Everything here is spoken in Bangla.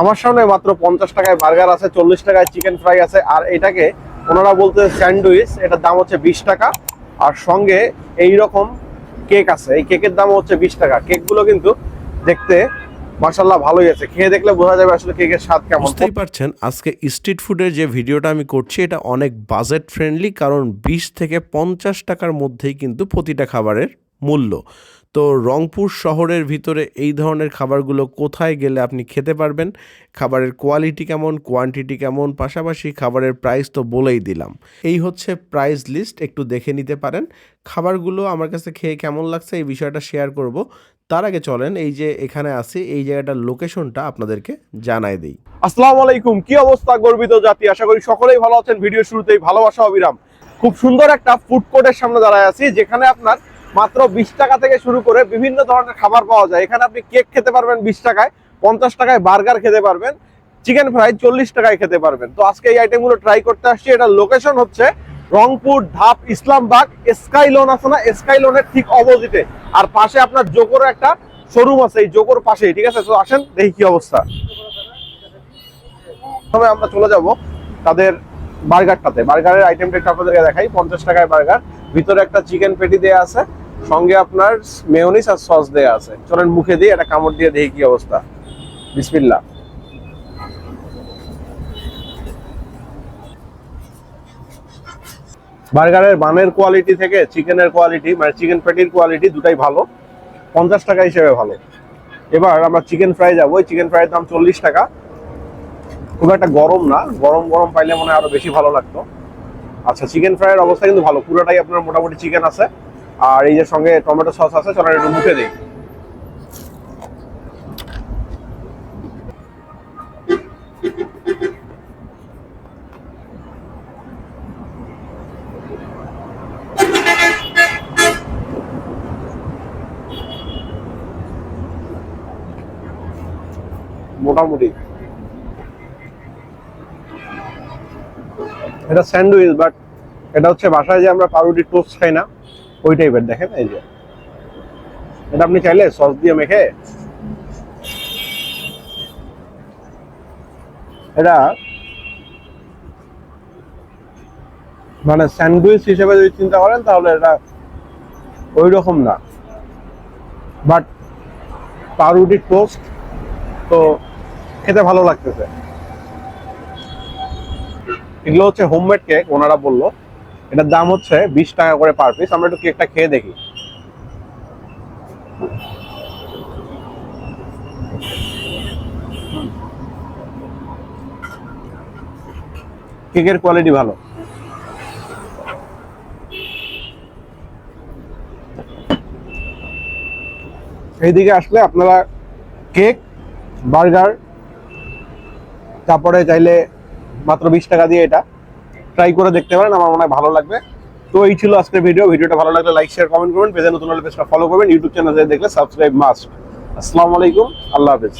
আমার সামনে মাত্র পঞ্চাশ টাকায় বার্গার আছে, চল্লিশ টাকায় চিকেন ফ্রাই আছে, আর এটাকে ওনারা বলতে স্যান্ডউইচ, এটার দাম হচ্ছে বিশ টাকা, আর সঙ্গে এই রকম কেক আছে, এই কেকের দাম হচ্ছে বিশ টাকা। কেকগুলো কিন্তু দেখতে মাসাল্লাহ ভালোই আছে। খেয়ে দেখলে বোঝা যাবে আসলে কেকের স্বাদ কেমন। বুঝতেই পারছেন, আজকে স্ট্রিট ফুডের যে ভিডিওটা আমি করছি, এটা অনেক বাজেট ফ্রেন্ডলি কারণ বিশ থেকে পঞ্চাশ টাকার মধ্যেই কিন্তু প্রতিটা খাবারের মূল্য। তো রংপুর শহরের ভিতরে এই ধরনের খাবারগুলো কোথায় গেলে আপনি খেতে পারবেন? খাবারের কোয়ালিটি কেমন? কোয়ান্টিটি কেমন? পাশাপাশি খাবারের প্রাইস তো বলেই দিলাম। এই হচ্ছে প্রাইস লিস্ট একটু দেখে নিতে পারেন। খাবারগুলো আমার কাছে খেয়ে কেমন লাগছে এই বিষয়টা শেয়ার করব। তার আগে চলেন, এই যে এখানে আছি, এই জায়গাটার লোকেশনটা আপনাদেরকে জানাই দিই। আসসালামু আলাইকুম, কি অবস্থা গর্বিত জাতি? আশা করি সকলেই ভালো আছেন। ভিডিও শুরুতেই ভালোবাসা, অবিরাম। খুব সুন্দর একটা ফুড কোর্টের সামনে দাঁড়ায় আছি, যেখানে আপনার মাত্র বিশ টাকা থেকে শুরু করে বিভিন্ন ধরনের খাবার পাওয়া যায়। এখানে আপনি কেক খেতে পারবেন বিশ টাকায়, পঞ্চাশ টাকায় বার্গার খেতে পারবেন, চিকেন ফ্রাই চল্লিশ টাকায় খেতে পারবেন। তো আজকে এই আইটেমগুলো ট্রাই করতে আসছি। এটা লোকেশন হচ্ছে রংপুর ঢাপ ইসলামবাগ স্কাই লোন আছে না? স্কাই লোনের ঠিক অপোজিটে আর পাশে আপনার জোকোর একটা শোরুম আছে, এই জোকোর পাশেই, ঠিক আছে? তো আসেন, দেখি কি অবস্থা। প্রথমে আমরা চলে যাব তাদের বার্গারটাতে। বার্গারের আইটেমটা একটু আপনাদেরকে দেখাই। পঞ্চাশ টাকায় বার্গার। ভিতরে একটা চিকেন পেটি দেওয়া আছে। সঙ্গে আপনার মেয়নিস আর সস দেয়া আছে। চলেন মুখে দিয়ে একটা কামড় দিয়ে দেখি কি অবস্থা। বিসমিল্লাহ। বার্গারের বানের কোয়ালিটি থেকে চিকেনের কোয়ালিটি মানে চিকেন প্যাটির কোয়ালিটি দুটাই ভালো। পঞ্চাশ টাকা হিসেবে ভালো। এবার আমরা চিকেন ফ্রাই যাব। ওই চিকেন ফ্রাইয়ের দাম চল্লিশ টাকা। খুব একটা গরম না। গরম গরম পাইলে মনে হয় আরও বেশি ভালো লাগতো। আচ্ছা চিকেন ফ্রাইয়ের অবস্থা কিন্তু ভালো। পুরোটাই আপনার মোটামুটি চিকেন আছে। আর এই যে সঙ্গে টমেটো সস আছে চলেন একটু মুখে দিই। মোটামুটি। এটা স্যান্ডউইচ, বাট এটা হচ্ছে বাসায় যে আমরা পাউরুটি টোস্ট খাই না ওই টাইপের দেখেন, এই যে। এটা আপনি চাইলে সস দিয়ে মেখে এটা মানে স্যান্ডউইচ হিসেবে যদি চিন্তা করেন, তাহলে এটা ওই রকম না। বাট পাউরুটি টোস্ট, তো খেতে ভালো লাগতেছে। এগুলো হচ্ছে হোমমেড কেক, ওনারা বলল। এটার দাম হচ্ছে বিশ টাকা করে পার পিস আমরা একটু কেকটা খেয়ে দেখি। কেকের কোয়ালিটি ভালো। এইদিকে আসলে আপনারা কেক বার্গার তারপরে চাইলে মাত্র বিশ টাকা দিয়ে এটা। ট্রাই করে দেখতে পারেন, আমার মনে হয় ভালো লাগবে। তো এই ছিল আজকের ভিডিও ভিডিওটা ভালো লাগলে লাইক শেয়ার কমেন্ট করবেন। পেজে নতুন হলে পেজটা ফলো করবেন। ইউটিউব চ্যানেল দেখলে সাবস্ক্রাইব মাস্ট আসসালামু আলাইকুম। আল্লাহ হাফেজ।